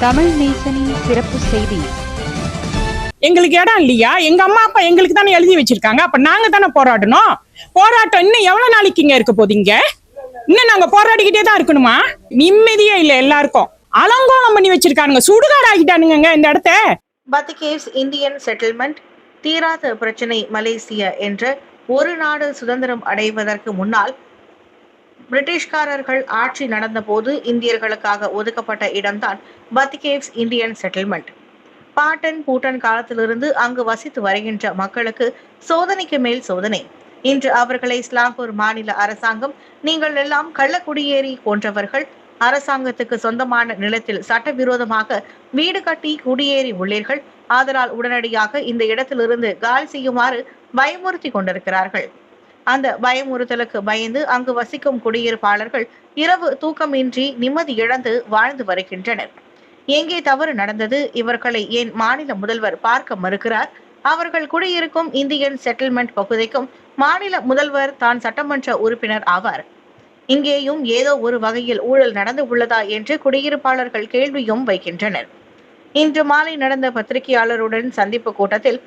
தமிழ் நேசனின் சிறப்பு செய்தி. எங்களுக்கு இடம் இல்லையா? எங்க அம்மா அப்பா எங்களுக்கு தானே எழுதி வச்சிருக்காங்க. அப்ப நாங்க தானே போராடணும்? போராட்டம் இன்னும் எவ்வளவு நாளைக்கு இங்க இருக்க போதீங்க? இன்னும் நாங்க போராடிக்கிட்டே தான் இருக்கணுமா? நிம்மதியே இல்ல எல்லாருக்கும். அலங்கோலம் பண்ணி வச்சிருக்கானுங்க. சுடுகாடு ஆகிட்டானுங்க இந்த இடத்த. பத்திகேவ்ஸ் இந்தியன் செட்டில்மெண்ட் தீராத பிரச்சினை மலேசியா என்ற ஒரு நாடு சுதந்திரம் அடைவதற்கு முன்னால் பிரிட்டிஷ்காரர்கள் ஆட்சி நடந்தபோது இந்தியர்களுக்காக ஒதுக்கப்பட்ட இடம்தான் பத்திகேவ்ஸ் இந்தியன் செட்டில்மெண்ட் பாட்டன் பூட்டன் காலத்திலிருந்து அங்கு வசித்து வருகின்ற மக்களுக்கு சோதனைக்கு மேல் சோதனை. இன்று அவர்களை இஸ்லாம்பூர் மாநில அரசாங்கம் நீங்கள் எல்லாம் கள்ளக்குடியேறி போன்றவர்கள் அரசாங்கத்துக்கு சொந்தமான நிலத்தில் சட்டவிரோதமாக வீடு கட்டி குடியேறி உள்ளீர்கள். ஆதலால் உடனடியாக இந்த இடத்திலிருந்து காலி செய்யுமாறு பயமுறுத்தி கொண்டிருக்கிறார்கள். அந்த பயமுறுத்தலுக்கு பயந்து அங்கு வசிக்கும் குடியிருப்பாளர்கள் இரவு தூக்கமின்றி நிம்மதி இழந்து வாழ்ந்து வருகின்றனர். எங்கே தவறு நடந்தது? இவர்களை ஏன் மாநில முதல்வர் பார்க்க மறுக்கிறார்? அவர்கள் குடியிருக்கும் இந்தியன் செட்டில்மெண்ட் பகுதிக்கும் மாநில முதல்வர் தான் சட்டமன்ற உறுப்பினர் ஆவார். இங்கேயும் ஏதோ ஒரு வகையில் ஊழல் நடந்து உள்ளதா என்று குடியிருப்பாளர்கள் கேள்வியும் வைக்கின்றனர். இன்று மாலை நடந்த பத்திரிகையாளருடன் சந்திப்பு கூட்டத்தில்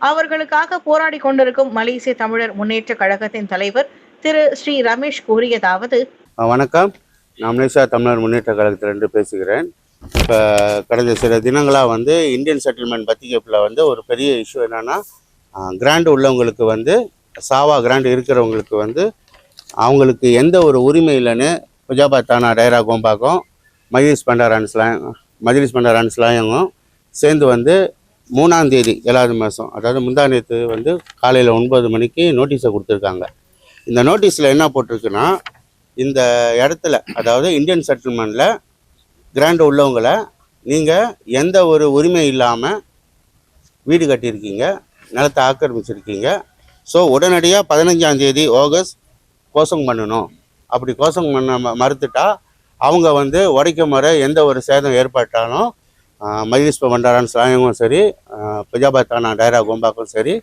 அவர்களுக்காக போராடி கொண்டிருக்கும் மலேசிய தமிழர் முன்னேற்ற கழகத்தின் தலைவர் திரு ஸ்ரீ ரமேஷ் கூறியதாவது வணக்கம். நான் மலேசியா தமிழர் முன்னேற்ற கழகத்திலிருந்து பேசுகிறேன். இப்போ கடந்த சில தினங்களாக வந்து இந்தியன் செட்டில்மெண்ட் பத்திகேப்பில் வந்து ஒரு பெரிய இஷ்யூ என்னென்னா கிராண்ட் உள்ளவங்களுக்கு வந்து சாவா கிராண்ட் இருக்கிறவங்களுக்கு வந்து அவங்களுக்கு எந்த ஒரு உரிமை இல்லைன்னு புஜாபாத் தானா டைரா கோம்பாக்கும் மஜிலிஸ் பண்டாரான்ஸ்லாம் மஜிலிஸ் பண்டாரான்ஸ்லாயங்கும் சேர்ந்து வந்து மூணாம் தேதி ஏழாவது மாதம் அதாவது முந்தா நேற்று வந்து காலையில் ஒன்பது மணிக்கு நோட்டீஸை கொடுத்துருக்காங்க. இந்த நோட்டீஸில் என்ன போட்டிருக்குன்னா இந்த இடத்துல அதாவது இந்தியன் செட்டில்மெண்ட்டில் கிராண்ட் உள்ளவங்களை நீங்கள் எந்த ஒரு உரிமை இல்லாமல் வீடு கட்டியிருக்கீங்க நிலத்தை ஆக்கிரமிச்சிருக்கீங்க. ஸோ உடனடியாக பதினஞ்சாந்தேதி ஆகஸ்ட் கோசம் பண்ணணும். அப்படி கோசம் பண்ண மறுத்துட்டா அவங்க வந்து உடைக்க முறை எந்த ஒரு சேதம் ஏற்பட்டாலும் மஜ்லிஸ் பண்டாரான் சாயங்கும் சரி ஆஹ், டைரா கோம்பாக்கும் சரி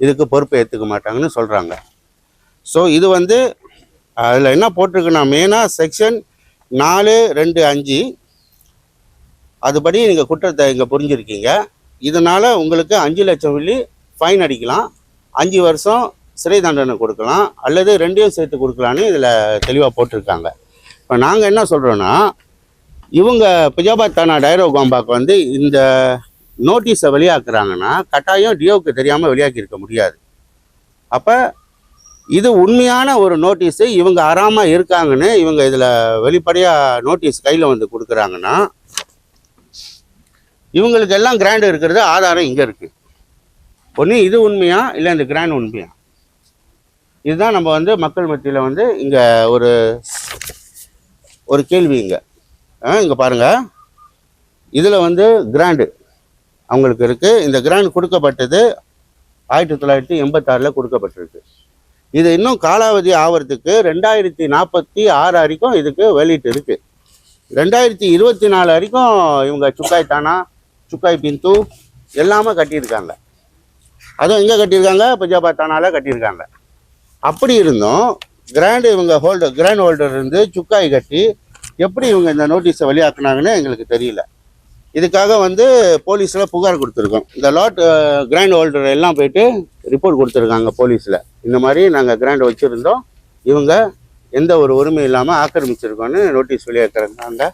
இதுக்கு பொறுப்பு ஏற்றுக்க மாட்டாங்கன்னு சொல்கிறாங்க ஸோ இது வந்து அதில் என்ன போட்டிருக்குன்னா மெயினாக செக்ஷன் நாலு ரெண்டு அஞ்சு அதுபடி நீங்கள் குற்றத்தை இங்கே புரிஞ்சிருக்கீங்க. இதனால் உங்களுக்கு அஞ்சு லட்சம் வெள்ளி ஃபைன் அடிக்கலாம். அஞ்சு வருஷம் சிறை தண்டனை கொடுக்கலாம். அல்லது ரெண்டையும் சேர்த்து கொடுக்கலான்னு இதில் தெளிவாக போட்டிருக்காங்க. இப்போ நாங்கள் என்ன சொல்கிறோன்னா இவங்க பிஜாபாத் தானா டைரோ கோம்பாக்கு வந்து இந்த நோட்டீஸை வெளியாக்குறாங்கன்னா கட்டாயம் டியோவுக்கு தெரியாமல் வெளியாக்கியிருக்க முடியாது. அப்போ இது உண்மையான ஒரு நோட்டீஸு இவங்க அறாமல் இருக்காங்கன்னு இவங்க இதில் வெளிப்படையாக நோட்டீஸ் கையில் வந்து கொடுக்குறாங்கன்னா இவங்களுக்கு எல்லாம் கிராண்டு இருக்கிறது ஆதாரம் இங்கே இருக்குது ஒன்று இது உண்மையா? இல்லை இந்த கிராண்ட் உண்மையா? இதுதான் நம்ம வந்து மக்கள் மத்தியில் வந்து இங்கே ஒரு ஒரு கேள்வி இங்கே. இங்கே பாருங்கள் இதில் வந்து கிராண்டு அவங்களுக்கு இருக்குது இந்த கிராண்ட் கொடுக்கப்பட்டது ஆயிரத்தி தொள்ளாயிரத்தி எண்பத்தாறில் கொடுக்கப்பட்டிருக்கு. இது இன்னும் காலாவதி ஆகிறதுக்கு ரெண்டாயிரத்தி நாற்பத்தி ஆறு வரைக்கும் இதுக்கு வெளியிட்டு இருக்குது ரெண்டாயிரத்தி இருபத்தி நாலு வரைக்கும் இவங்க சுக்காய் தானா சுக்காய் பிந்து எல்லாமே கட்டியிருக்காங்க. அதுவும் எங்கே கட்டியிருக்காங்க? பஞ்சாபாத் தானாவில் கட்டியிருக்காங்க. அப்படி இருந்தும் கிராண்டு இவங்க ஹோல்டர் கிராண்ட் ஹோல்டர் இருந்து சுக்காய் கட்டி எப்படி இவங்க இந்த நோட்டீஸை வெளியாக்குனாங்கன்னு எங்களுக்கு தெரியல. இதுக்காக வந்து போலீஸில் புகார் கொடுத்துருக்கோம். இந்த லாட் கிராண்ட் ஹோல்டர் எல்லாம் போயிட்டு ரிப்போர்ட் கொடுத்துருக்காங்க போலீஸில். இந்த மாதிரி நாங்கள் கிராண்ட் வச்சுருந்தோம். இவங்க எந்த ஒரு உரிமை இல்லாமல் ஆக்கிரமிச்சிருக்கோன்னு நோட்டீஸ் வெளியாக்குறாங்க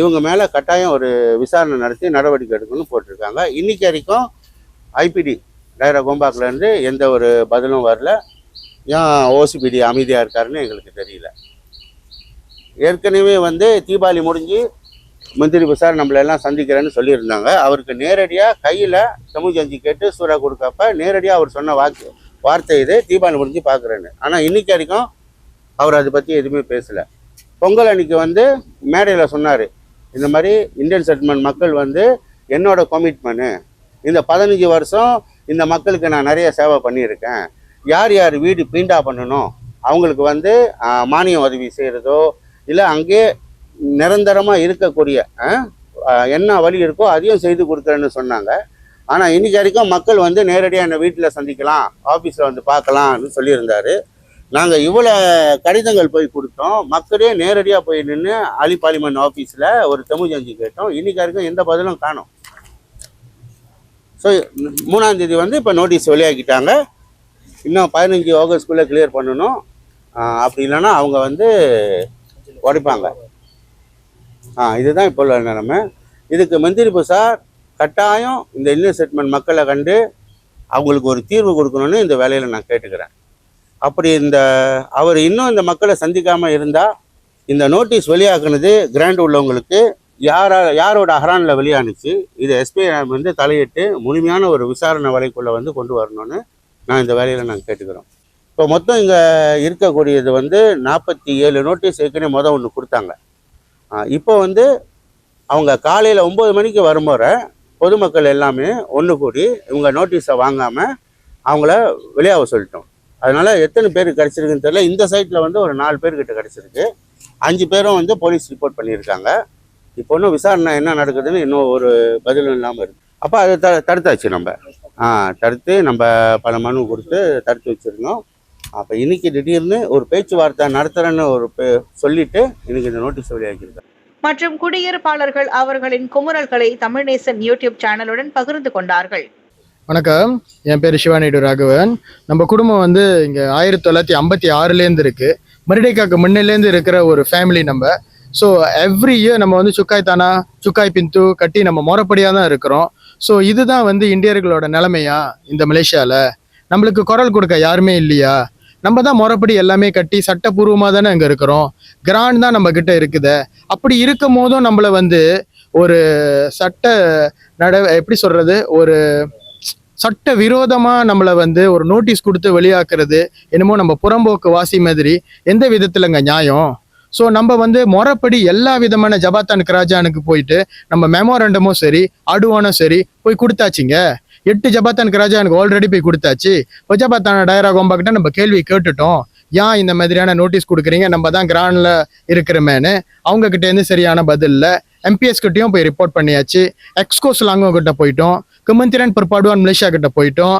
இவங்க மேலே கட்டாயம் ஒரு விசாரணை நடத்தி நடவடிக்கை எடுக்கணும்னு போட்டிருக்காங்க. இன்றைக்கி வரைக்கும் ஐபிடி டைரா கோம்பாக்கிலேருந்து எந்த ஒரு பதிலும் வரல. ஏன் ஓசிபிடி அமைதியாக இருக்காருன்னு எங்களுக்கு தெரியல. ஏற்கனவே வந்து தீபாவளி முடிஞ்சு மந்திரி பிரசார் நம்மள எல்லாம் சந்திக்கிறேன்னு சொல்லியிருந்தாங்க. அவருக்கு நேரடியாக கையில் தமிழ்ஜஞ்சி கேட்டு சூறா கொடுக்கப்ப நேரடியாக அவர் சொன்ன வாக்கு வார்த்தை இது தீபாவளி முடிஞ்சு பார்க்குறேன்னு ஆனால் இன்னைக்கு வரைக்கும் அவர் அதை பற்றி எதுவுமே பேசலை. பொங்கல் அன்னைக்கு வந்து மேடையில் சொன்னார் இந்த மாதிரி இந்தியன் செட்டில்மெண்ட் மக்கள் வந்து என்னோட கமிட்மெண்ட்டு இந்த பதினஞ்சு வருஷம் இந்த மக்களுக்கு நான் நிறைய சேவை பண்ணியிருக்கேன். யார் யார் வீடு பீண்டா பண்ணணும்? அவங்களுக்கு வந்து மானிய உதவி செய்கிறதோ இல்லை அங்கேயே நிரந்தரமாக இருக்கக்கூடிய என்ன வழி இருக்கோ அதையும் செய்து கொடுக்குறேன்னு சொன்னாங்க. ஆனால் இன்னைக்கு வரைக்கும் மக்கள் வந்து நேரடியாக என்னை வீட்டில் சந்திக்கலாம் ஆஃபீஸில் வந்து பார்க்கலாம்னு சொல்லியிருந்தாரு. நாங்கள் இவ்வளோ கடிதங்கள் போய் கொடுத்தோம். மக்களே நேரடியாக போய் நின்று அலி ஆஃபீஸில் ஒரு தெமுஜஞ்சி கேட்டோம். இன்னைக்கு வரைக்கும் எந்த பதிலும் காணும். ஸோ மூணாந்தேதி வந்து இப்போ நோட்டீஸ் வெளியாக்கிட்டாங்க இன்னும் பதினஞ்சு ஆகஸ்ட்குள்ளே கிளியர் பண்ணணும். அப்படி இல்லைன்னா அவங்க வந்து உடைப்பாங்க. ஆ இதுதான் இப்போ உள்ள நிலைமை. இதுக்கு மந்திரி சார் கட்டாயம் இந்த இன்னும் செட்மெண்ட் மக்களை கண்டு அவங்களுக்கு ஒரு தீர்வு கொடுக்கணும்னு இந்த வேலையில் நான் கேட்டுக்கிறேன். அப்படி இந்த அவர் இன்னும் இந்த மக்களை சந்திக்காமல் இருந்தால் இந்த நோட்டீஸ் வெளியாக்குனது கிராண்ட் உள்ளவங்களுக்கு யாரா யாரோட அஹரானில் வெளியானுச்சு இது எஸ்பிஐ வந்து தலையிட்டு முழுமையான ஒரு விசாரணை வலைக்குள்ளே வந்து கொண்டு வரணும்னு நான் இந்த வேலையில் நாங்கள் கேட்டுக்கிறோம். இப்போ மொத்தம் இங்கே இருக்கக்கூடியது வந்து நாற்பத்தி ஏழு நோட்டீஸ் ஏற்கனவே மொதல் ஒன்று கொடுத்தாங்க. இப்போ வந்து அவங்க காலையில் ஒம்பது மணிக்கு வரும்போற பொதுமக்கள் எல்லாமே ஒன்று கூடி இவங்க நோட்டீஸை வாங்காமல் அவங்கள வெளியாக சொல்லிட்டோம். அதனால் எத்தனை பேருக்கு கிடச்சிருக்குன்னு தெரியல. இந்த சைட்டில் வந்து ஒரு நாலு பேர்கிட்ட கிடச்சிருக்கு. அஞ்சு பேரும் வந்து போலீஸ் ரிப்போர்ட் பண்ணியிருக்காங்க. இப்போ இன்னும் விசாரணை என்ன நடக்குதுன்னு இன்னும் ஒரு பதிலும் இல்லாமல் இருக்குது அப்போ அதை த தடுத்தாச்சு நம்ம. ஆ தடுத்து நம்ம பல மனு கொடுத்து தடுத்து வச்சுருந்தோம். அப்போ இன்னைக்கு திடீர்னு ஒரு பேச்சுவார்த்தை நடத்துகிறேன்னு ஒரு சொல்லிட்டு இன்னைக்கு இந்த நோட்டீஸ் வெளியாக்கியிருக்காங்க மற்றும் குடியிருப்பாளர்கள் அவர்களின் குமுறல்களை தமிழ்நேசன் யூடியூப் சேனலுடன் பகிர்ந்து கொண்டார்கள். வணக்கம். என் பேர் சிவானிடு ராகவன். நம்ம குடும்பம் வந்து இங்கே ஆயிரத்தி தொள்ளாயிரத்தி ஐம்பத்தி ஆறுலேருந்து இருக்கு. மருடைக்காக்கு முன்னிலேருந்து இருக்கிற ஒரு ஃபேமிலி நம்ம. ஸோ எவ்ரி இயர் நம்ம வந்து சுக்காய் தானா சுக்காய் பிந்து கட்டி நம்ம முறைப்படியாக தான் இருக்கிறோம். ஸோ இதுதான் வந்து இந்தியர்களோட நிலைமையா இந்த மலேசியாவில் நம்மளுக்கு குரல் கொடுக்க யாருமே இல்லையா? நம்ம தான் முறைப்படி எல்லாமே கட்டி சட்டப்பூர்வமாக தானே அங்கே இருக்கிறோம். கிராண்ட் தான் நம்ம கிட்ட இருக்குது. அப்படி இருக்கும் போதும் நம்மளை வந்து ஒரு சட்ட நட எப்படி சொல்றது? ஒரு சட்ட விரோதமாக நம்மளை வந்து ஒரு நோட்டீஸ் கொடுத்து வெளியாக்குறது என்னமோ நம்ம புறம்போக்கு வாசி மாதிரி எந்த விதத்துலங்க நியாயம்? ஸோ நம்ம வந்து முறைப்படி எல்லா விதமான ஜபாத்தான் கிராஜானுக்கு போயிட்டு நம்ம மெமோரண்டமும் சரி அடுவானும் சரி போய் கொடுத்தாச்சிங்க. எட்டு ஜபாத்தானுக்கு ராஜா எனக்கு ஆல்ரெடி போய் கொடுத்தாச்சு. ஜபாத்தான டயரா கோம்பாக்கிட்ட நம்ம கேள்வி கேட்டுட்டோம். ஏன் இந்த மாதிரியான நோட்டீஸ் கொடுக்குறீங்க? நம்ம தான் கிராண்டில் இருக்கிறமேனு அவங்க சரியான பதில் இல்லை. எம்பிஎஸ் போய் ரிப்போர்ட் பண்ணியாச்சு. எக்ஸ்கோஸ் லாங்கோ கிட்ட போயிட்டோம். கமந்திரன் பிற்பாடுவான் மலேசியா கிட்ட போயிட்டோம்.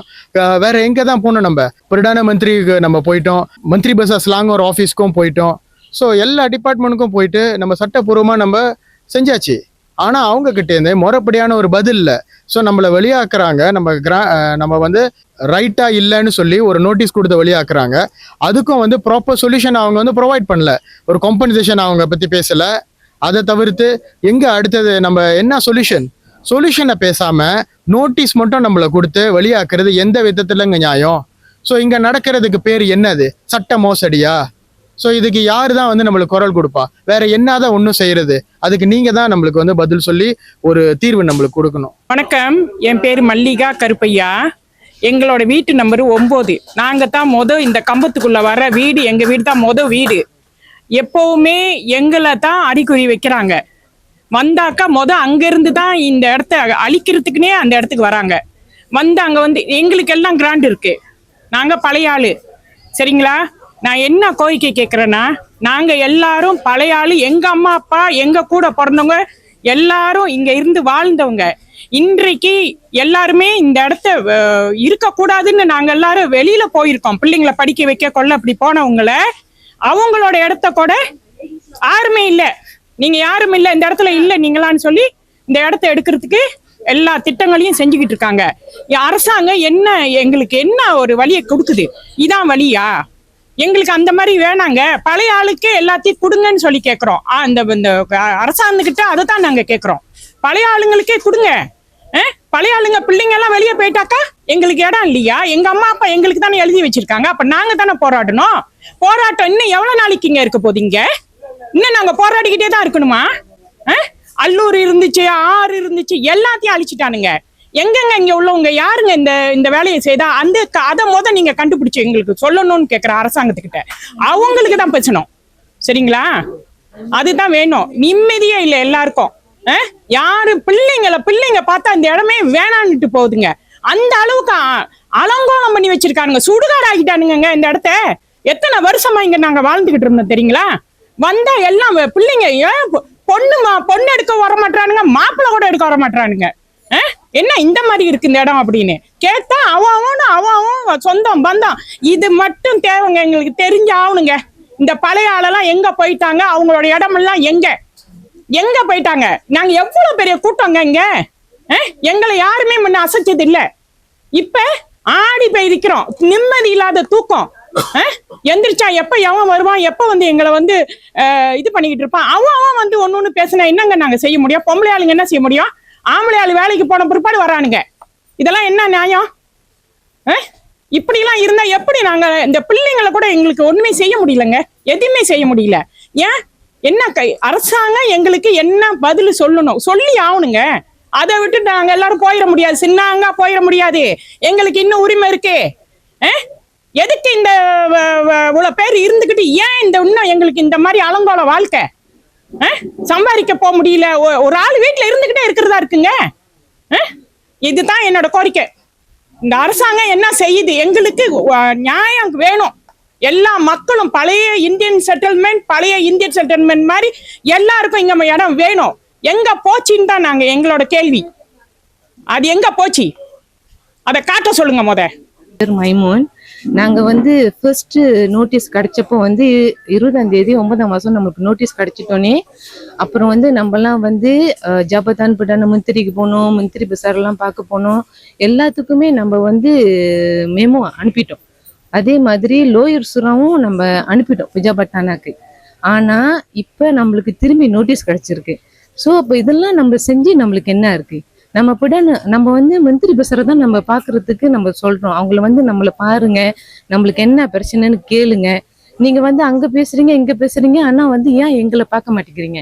வேற எங்கே தான் போனோம் நம்ம? பிரதான மந்திரிக்கு நம்ம போயிட்டோம். மந்திரி பசாஸ் லாங்கோர் ஆஃபீஸ்க்கும் போயிட்டோம். ஸோ எல்லா டிபார்ட்மெண்ட்டுக்கும் போயிட்டு நம்ம சட்டப்பூர்வமாக நம்ம செஞ்சாச்சு. ஆனால் அவங்க கிட்டேருந்து முறைப்படியான ஒரு பதில் இல்லை. ஸோ நம்மளை வெளியாக்குறாங்க. நம்ம கிரா நம்ம வந்து ரைட்டாக இல்லைன்னு சொல்லி ஒரு நோட்டீஸ் கொடுத்து வெளியாக்குறாங்க. அதுக்கும் வந்து ப்ராப்பர் சொல்யூஷன் அவங்க வந்து ப்ரொவைட் பண்ணல. ஒரு கம்பன்சேஷன் அவங்க பற்றி பேசலை. அதை தவிர்த்து எங்கே அடுத்தது நம்ம என்ன சொல்யூஷன் சொல்யூஷனை பேசாமல் நோட்டீஸ் மட்டும் நம்மளை கொடுத்து வெளியாக்குறது எந்த விதத்துலங்க நியாயம்? ஸோ இங்கே நடக்கிறதுக்கு பேர் என்னது? சட்ட மோசடியா? ஸோ இதுக்கு யார் தான் வந்து நம்மளுக்கு குரல் கொடுப்பா? வேற என்னதான் ஒன்றும் செய்யறது? அதுக்கு நீங்க தான் நம்மளுக்கு வந்து பதில் சொல்லி ஒரு தீர்வு நம்மளுக்கு கொடுக்கணும். வணக்கம். என் பேர் மல்லிகா கருப்பையா. எங்களோட வீட்டு நம்பர் ஒம்பது. நாங்கள் தான் மொதல் இந்த கம்பத்துக்குள்ளே வர வீடு எங்கள் வீடு தான் மொதல் வீடு. எப்போவுமே எங்களை தான் அடிக்குறி வைக்கிறாங்க. வந்தாக்கா மொதல் அங்கேருந்து தான் இந்த இடத்த அழிக்கிறதுக்குனே அந்த இடத்துக்கு வராங்க. வந்து அங்கே வந்து எங்களுக்கு எல்லாம் கிராண்ட் இருக்கு. நாங்கள் பழைய ஆள். சரிங்களா? நான் என்ன கோரிக்கை கேட்குறேன்னா நாங்கள் எல்லாரும் பழைய ஆளு எங்கள் அம்மா அப்பா எங்கள் கூட பிறந்தவங்க எல்லாரும் இங்கே இருந்து வாழ்ந்தவங்க. இன்றைக்கு எல்லாருமே இந்த இடத்த இருக்கக்கூடாதுன்னு நாங்கள் எல்லாரும் வெளியில் போயிருக்கோம். பிள்ளைங்களை படிக்க வைக்க கொள்ள அப்படி போனவங்கள அவங்களோட இடத்த கூட யாருமே இல்லை. நீங்கள் யாரும் இல்லை இந்த இடத்துல இல்லை நீங்களான்னு சொல்லி இந்த இடத்த எடுக்கிறதுக்கு எல்லா திட்டங்களையும் செஞ்சுக்கிட்டு இருக்காங்க. அரசாங்கம் என்ன எங்களுக்கு என்ன ஒரு வழியை கொடுக்குது? இதான் வழியா? எங்களுக்கு அந்த மாதிரி வேணாங்க. பழைய ஆளுக்கே எல்லாத்தையும் கொடுங்கன்னு சொல்லி கேட்குறோம் அந்த இந்த அரசாங்கக்கிட்ட அதை தான் நாங்கள் கேட்குறோம் பழைய ஆளுங்களுக்கே கொடுங்க. பழைய ஆளுங்க பிள்ளைங்க எல்லாம் வெளியே போயிட்டாக்கா எங்களுக்கு இடம் இல்லையா? எங்க அம்மா அப்பா எங்களுக்கு தானே எழுதி வச்சிருக்காங்க. அப்ப நாங்க தானே போராடணும். போராட்டம் இன்னும் எவ்வளவு நாளைக்கு இங்க இருக்க போதீங்க? இன்னும் நாங்க போராடிக்கிட்டே தான் இருக்கணுமா? அல்லூர் இருந்துச்சு ஆறு இருந்துச்சு எல்லாத்தையும் அழிச்சிட்டானுங்க. எங்கெங்க இங்க உள்ளவங்க யாருங்க இந்த இந்த வேலையை செய்தா அந்த அதை முத நீங்க கண்டுபிடிச்சு எங்களுக்கு சொல்லணும்னு கேக்குற அரசாங்கத்துக்கிட்ட. அவங்களுக்கு தான் பிரச்சனை. சரிங்களா? அதுதான் வேணும். நிம்மதியே இல்லை எல்லாருக்கும். யாரு பிள்ளைங்கள பிள்ளைங்க பார்த்தா அந்த இடமே வேணான்னுட்டு போகுதுங்க. அந்த அளவுக்கு அலங்கோலம் பண்ணி வச்சிருக்கானுங்க. சுடுகாடு ஆகிட்டானுங்க இந்த இடத்த. எத்தனை வருஷமா இங்க நாங்க வாழ்ந்துகிட்டு இருந்தோம் தெரியுங்களா? வந்தா எல்லாம் பிள்ளைங்க ஏன் பொ- பொண்ணு மா- பொண்ணு எடுக்க வர மாட்டானுங்க மாப்பிள்ளை கூட எடுக்க வர மாட்டானுங்க என்ன இந்த மாதிரி இருக்கு இந்த இடம் அப்படின்னு? கேட்டா அவன் அவனு அவன் அவன் சொந்தம் பந்தம். இது மட்டும் தேவைங்க எங்களுக்கு தெரிஞ்ச ஆகணுங்க இந்த பழைய ஆளெல்லாம் எங்க போயிட்டாங்க? அவங்களோட இடமெல்லாம் எங்க? எங்க போயிட்டாங்க? நாங்க எவ்வளவு பெரிய கூட்டங்க இங்க? எங்களை யாருமே முன்ன அசைச்சது இல்ல. இப்ப ஆடி போய் இருக்கிறோம் நிம்மதி இல்லாத தூக்கம். எந்திரிச்சா எப்ப எவன் வருவான்? எப்ப வந்து எங்களை வந்து இது பண்ணிக்கிட்டு இருப்பான்? அவன் அவன் வந்து ஒன்னு ஒண்ணு பேசினா என்னங்க நாங்க செய்ய முடியும்? பொம்பளை ஆளுங்க என்ன செய்ய முடியும்? ஆம்பளை ஆள் வேலைக்கு போன பிற்பாடு வரானுங்க. இதெல்லாம் என்ன நியாயம்? இப்படிலாம் இருந்தா எப்படி நாங்க இந்த பிள்ளைங்களை கூட எங்களுக்கு ஒண்ணுமே செய்ய முடியலங்க. எதுவுமே செய்ய முடியல. ஏன்? என்ன கை அரசாங்கம் எங்களுக்கு என்ன பதில் சொல்லணும்? சொல்லி ஆகணுங்க. அதை விட்டு நாங்க எல்லாரும் போயிட முடியாது. சின்னாங்க போயிட முடியாது. எங்களுக்கு இன்னும் உரிமை இருக்கு. எதுக்கு இந்த வ- இவ்வளவு பேர் இருந்துகிட்டு ஏன் இந்த இன்னும் எங்களுக்கு இந்த மாதிரி அலங்கோல வாழ்க்கை? சம்பாதிக்க போக முடியல. ஒரு ஆள் வீட்டுல இருந்துகிட்டே இருக்கிறதா இருக்குங்க? இதுதான் என்னோட கோரிக்கை. இந்த அரசாங்கம் என்ன செய்யுது? எங்களுக்கு நியாயம் வேணும். எல்லா மக்களும் பழைய இந்தியன் செட்டில்மெண்ட் பழைய இந்தியன் செட்டில்மெண்ட் மாதிரி எல்லாருக்கும் இங்க இடம் வேணும். எங்க போச்சுன்னு தான் நாங்க எங்களோட கேள்வி. அது எங்க போச்சு? அதை காட்ட சொல்லுங்க முத. பேர் மைமோன் நாங்க வந்து ஃபர்ஸ்ட் நோட்டீஸ் கிடைச்சப்போ வந்து இருபதாம் தேதி ஒன்பதாம் மாசம் நம்மளுக்கு நோட்டீஸ் கிடைச்சிட்டோன்னே அப்புறம் வந்து நம்மலாம் வந்து ஜபதான் பட்டான முந்திரிக்கு போனோம் முந்திரி பசாரெல்லாம் பார்க்க போனோம். எல்லாத்துக்குமே நம்ம வந்து மெமோ அனுப்பிட்டோம். அதே மாதிரி லோயர் சுராவும் நம்ம அனுப்பிட்டோம் பிஜாபட்டானாக்கு ஆனால் இப்போ நம்மளுக்கு திரும்பி நோட்டீஸ் கிடைச்சிருக்கு. ஸோ அப்போ இதெல்லாம் நம்ம செஞ்சு நம்மளுக்கு என்ன இருக்குது நம்ம கூட நம்ம வந்து மந்திரி பேசுறத நம்ம பார்க்கறதுக்கு நம்ம சொல்றோம். அவங்கள வந்து நம்மளை பாருங்க. நம்மளுக்கு என்ன பிரச்சனைன்னு கேளுங்க. நீங்க வந்து அங்க பேசுறீங்க இங்க பேசுறீங்க. ஆனா வந்து ஏன் எங்களை பார்க்க மாட்டேங்கிறீங்க?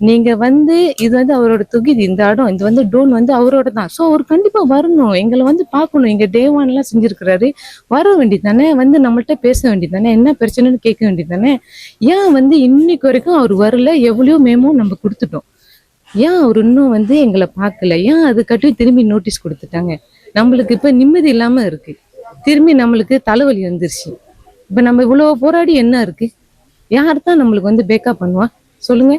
நீங்க வந்து இது வந்து அவரோட தொகுதி இந்த இடம். இது வந்து டோன் வந்து அவரோட தான். ஸோ அவர் கண்டிப்பா வரணும். எங்களை வந்து பார்க்கணும். இங்க தேவான் எல்லாம் செஞ்சிருக்கிறாரு. வர வேண்டியதானே வந்து நம்மள்ட்ட பேச வேண்டியதானே என்ன பிரச்சனைன்னு கேட்க வேண்டியதானே ஏன் வந்து இன்னைக்கு வரைக்கும் அவர் வரல? எவ்வளோ மேமோ நம்ம கொடுத்துட்டோம். ஏன் அவர் இன்னும் வந்து எங்களை பார்க்கல? ஏன் அது திரும்பி நோட்டீஸ் கொடுத்துட்டாங்க? நம்மளுக்கு இப்போ நிம்மதி இல்லாமல் இருக்கு. திரும்பி நம்மளுக்கு தலைவலி வந்துருச்சு. இப்போ நம்ம இவ்வளோ போராடி என்ன இருக்கு? யார் தான் நம்மளுக்கு வந்து பேக்கப் பண்ணுவா? சொல்லுங்க.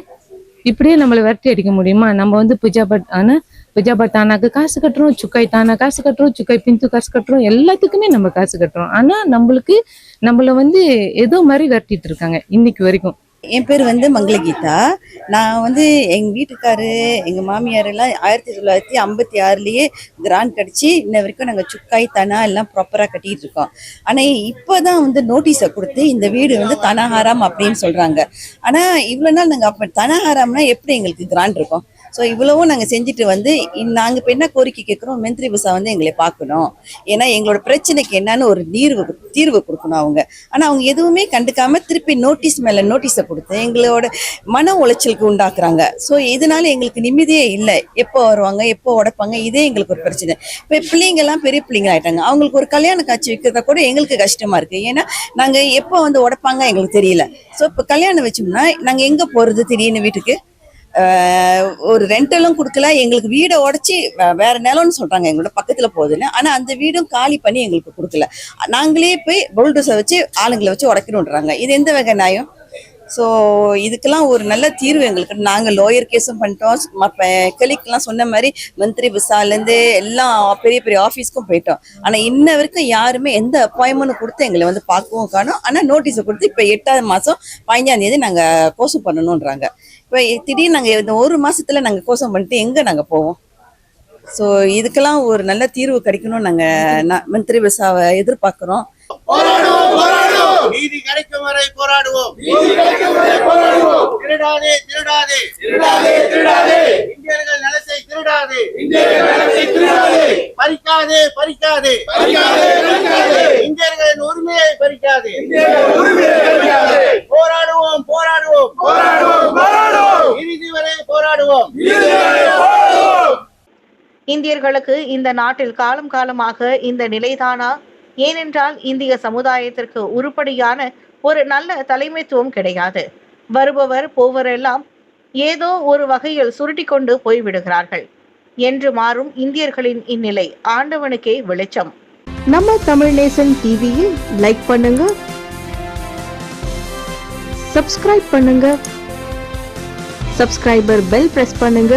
இப்படியே நம்மளை விரட்டி அடிக்க முடியுமா? நம்ம வந்து புஜாபட் ஆனா புஜாபட் தானாக்கு காசு கட்டுறோம் சுக்காய் தானா காசு கட்டுறோம் சுக்காய் பிந்து காசு கட்டுறோம் எல்லாத்துக்குமே நம்ம காசு கட்டுறோம். ஆனா நம்மளுக்கு நம்மளை வந்து ஏதோ மாதிரி விரட்டிட்டு இருக்காங்க இன்னைக்கு வரைக்கும். என் பேர் வந்து மங்களகீதா. நான் வந்து எங்கள் வீட்டுக்காரு எங்கள் மாமியார் எல்லாம் ஆயிரத்தி தொள்ளாயிரத்தி ஐம்பத்தி ஆறுலேயே கிராண்ட் கடிச்சு இன்ன வரைக்கும் நாங்கள் சுக்காய் தனா எல்லாம் ப்ராப்பராக கட்டிட்டு இருக்கோம். ஆனால் இப்போ தான் வந்து நோட்டீஸை கொடுத்து இந்த வீடு வந்து தனஹாரம் அப்படின்னு சொல்கிறாங்க ஆனால் இவ்வளோ நாள் நாங்கள் அப்போ தனஹாரம்னா எப்படி எங்களுக்கு கிராண்ட் இருக்கும்? ஸோ இவ்வளவும் நாங்கள் செஞ்சுட்டு வந்து நாங்கள் இப்போ என்ன கோரிக்கை கேட்குறோம்? மந்திரி புசா வந்து எங்களை பார்க்கணும். ஏன்னா எங்களோட பிரச்சனைக்கு என்னன்னு ஒரு தீர்வு தீர்வு கொடுக்கணும் அவங்க. ஆனால் அவங்க எதுவுமே கண்டுக்காமல் திருப்பி நோட்டீஸ் மேலே நோட்டீஸை கொடுத்து எங்களோட மன உளைச்சலுக்கு உண்டாக்குறாங்க. ஸோ இதனால எங்களுக்கு நிம்மதியே இல்லை. எப்போ வருவாங்க எப்போ உடைப்பாங்க இதே எங்களுக்கு ஒரு பிரச்சனை. இப்போ பிள்ளைங்கெல்லாம் பெரிய பிள்ளைங்க ஆகிட்டாங்க அவங்களுக்கு ஒரு கல்யாண காட்சி வைக்கிறத கூட எங்களுக்கு கஷ்டமாக இருக்குது ஏன்னா நாங்கள் எப்போ வந்து உடைப்பாங்க எங்களுக்கு தெரியல. ஸோ இப்போ கல்யாணம் வச்சோம்னா நாங்கள் எங்கே போகிறது திடீர்னு வீட்டுக்கு? ஒரு ரெண்டலும் கொடுக்கல. எங்களுக்கு வீடை உடச்சி வேற நிலம்னு சொல்றாங்க எங்களோட பக்கத்துல போகுதுன்னு. ஆனா அந்த வீடும் காலி பண்ணி எங்களுக்கு கொடுக்கல. நாங்களே போய் புல்டோஸை வச்சு ஆளுங்களை வச்சு உடைக்கணுன்றாங்க இது எந்த வகை நியாயம்? ஸோ இதுக்கெல்லாம் ஒரு நல்ல தீர்வு எங்களுக்கு. நாங்கள் லோயர் கேஸும் பண்ணிட்டோம். மற்ற கலிக்கெல்லாம் சொன்ன மாதிரி மந்திரி விசாலேருந்து எல்லாம் பெரிய பெரிய ஆஃபீஸ்க்கும் போயிட்டோம். ஆனால் இன்ன வரைக்கும் யாருமே எந்த அப்பாயின்மெண்ட் கொடுத்து எங்களை வந்து பார்க்கவும் காணும். ஆனால் நோட்டீஸை கொடுத்து இப்போ எட்டாவது மாதம் பதினஞ்சாந்தேதி நாங்கள் கோர்ஸும் பண்ணணுன்றாங்க இப்போ திடீர்னு நாங்கள் இந்த ஒரு மாசத்துல நாங்கள் கோசம் பண்ணிட்டு எங்கே நாங்கள் போவோம்? ஸோ இதுக்கெல்லாம் ஒரு நல்ல தீர்வு கிடைக்கணும்னு நாங்கள் மந்திரி விசாவை எதிர்பார்க்குறோம். நீதி கிடைக்கும் வரை போராடுவோம். திருடாதே திருடாதே. இந்தியர்கள் நலத்தை திருடாதே. பறிக்காதே பறிக்காதே. இந்தியர்களின் உரிமையை பறிக்காதே. போராடுவோம் போராடுவோம் இறுதி வரை போராடுவோம் இந்தியர்களுக்கு இந்த நாட்டில் காலம் காலமாக இந்த நிலைதானா? ஏனென்றால் இந்திய சமுதாயத்திற்கு உருப்படியான ஒரு நல்ல தலைமைத்துவம் கிடையாது. வருபவர் போவரெல்லாம் ஏதோ ஒரு வகையில் சுருட்டி கொண்டு போய்விடுகிறார்கள். என்று மாறும் இந்தியர்களின் இந்நிலை ஆண்டவனுக்கே வெளிச்சம். நம்ம தமிழ் நேசன் டிவியில் லைக் பண்ணுங்க. சப்ஸ்கிரைப் பண்ணுங்க. சப்ஸ்கிரைபர் பெல் பிரஸ் பண்ணுங்க.